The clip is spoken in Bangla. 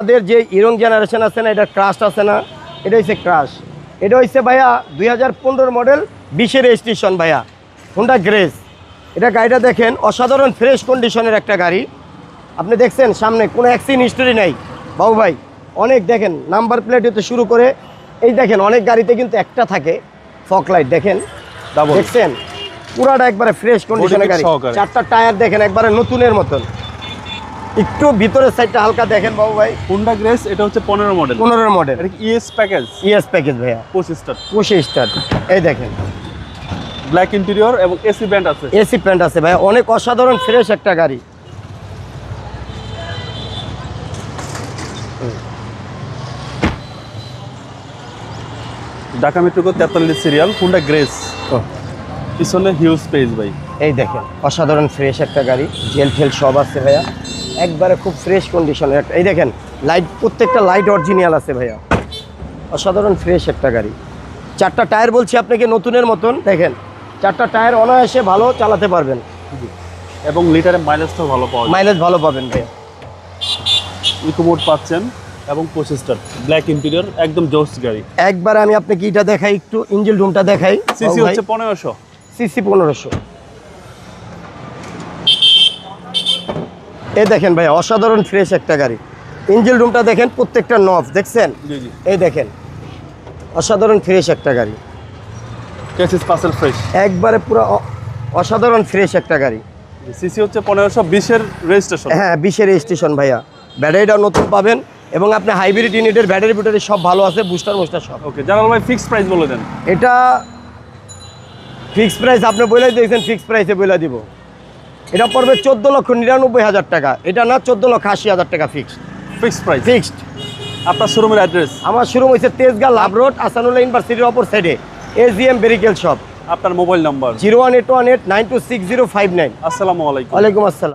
আমাদের যে ইরং জেনারেশন আছে না এটা ক্রাশ আছে না এটা হচ্ছে ক্রাশ এটা হচ্ছে ভাইয়া দুই হাজার পনেরো মডেল বিশের রেজিস্ট্রেশন ভাইয়া হোন্ডা গ্রেস এটা গাড়িটা দেখেন অসাধারণ ফ্রেশ কন্ডিশনের একটা গাড়ি। আপনি দেখছেন সামনে কোনো অ্যাক্সিডেন্ট হিস্টোরি নাই। বাবু ভাই অনেক দেখেন নাম্বার প্লেট হতে শুরু করে এই দেখেন অনেক গাড়িতে কিন্তু একটা থাকে ফক লাইট দেখেন। দেখছেন? পুরাটা একবারে ফ্রেশ কন্ডিশনের গাড়ি। চারটা টায়ার দেখেন একবারে নতুনের মতন। একটু ভিতরের সাইডটা হালকা দেখেন বাবু ভাই। হুন্ডা গ্রেস এটা হচ্ছে পনেরো মডেল পনেরো model ES package ES package ভাইয়া। পঁচিশটা পুষে স্টার্ট এই দেখেন। ব্ল্যাক ইন্টেরিয়র এবং এসি ব্যান্ড আছে। এসি প্যান্ট আছে ভাইয়া। অনেক অসাধারণ ফ্রেশ একটা গাড়ি। ঢাকা মেট্রোকো তেতাল্লিশ সিরিয়াল হুন্ডা গ্রেস পিছনে হিউজ স্পেস ভাই। এই দেখেন অসাধারণ ফ্রেশ একটা গাড়ি। জেল ফেল সব আছে ভাইয়া। একবারে খুব ফ্রেশ কন্ডিশনের একটা এই দেখেন লাইট প্রত্যেকটা লাইট অরিজিনাল আছে ভাইয়া। অসাধারণ ফ্রেশ একটা গাড়ি। চারটা টায়ার বলছি আপনাকে নতুনের মতন দেখেন। চারটা টায়ার অনায়াসে ভালো চালাতে পারবেন। এবং লিটারে মাইলেজটাও ভালো পাওয়া মাইলেজ ভালো পাবেন ভাইয়া। ইকোমোড পাচ্ছেন এবং পঁচিশটা ব্ল্যাক ইন্টেরিয়র একদম জোস গাড়ি। একবার আমি আপনাকে এটা দেখাই একটু ইঞ্জিল রুমটা দেখাই। সিসি হচ্ছে পনেরোশো। সিসি পনেরোশো। এই দেখেন ভাই অসাধারণ ফ্রেশ একটা গাড়ি। ইঞ্জিল রুমটা দেখেন প্রত্যেকটা নফ দেখছেন? এই দেখেন অসাধারণ ফ্রেশ একটা গাড়ি। একবারে পুরো অসাধারণ ফ্রেশ একটা গাড়ি। সিসি হচ্ছে পনেরোশো বিশের রেজিস্ট্রেশন হ্যাঁ বিশের স্টেশন ভাইয়া। ব্যাটারিটাও নতুন পাবেন এবং আপনি হাইব্রিড ইউনিটের ব্যাটারি ব্যাটারি সব ভালো আছে বুস্টার মুস্টার সব। ওকে জানাল ভাই ফিক্স প্রাইস বলে দেন। এটা ফিক্স প্রাইস আপনি বলে দিয়েছেন ফিক্স প্রাইসে বলে দিব। এটা পড়বে চোদ্দ লক্ষ নিরানব্বই হাজার টাকা। এটা না চোদ্দ লক্ষ আশি হাজার টাকা ফিক্সড ফিক্সড প্রাইস ফিক্সড আপনার শোরুমের অ্যাড্রেস আমার শোরুম হয়েছে তেজগাঁ লাভ রোড আসানুল্লাহ ইউনিভার্সিটির অপর সাইডে এজিএম বেরিকেল শপ আপনার mobile number zero one eight one eight nine two six zero five nine. আসসালামু আলাইকুম। ওয়ালাইকুম আসসালাম।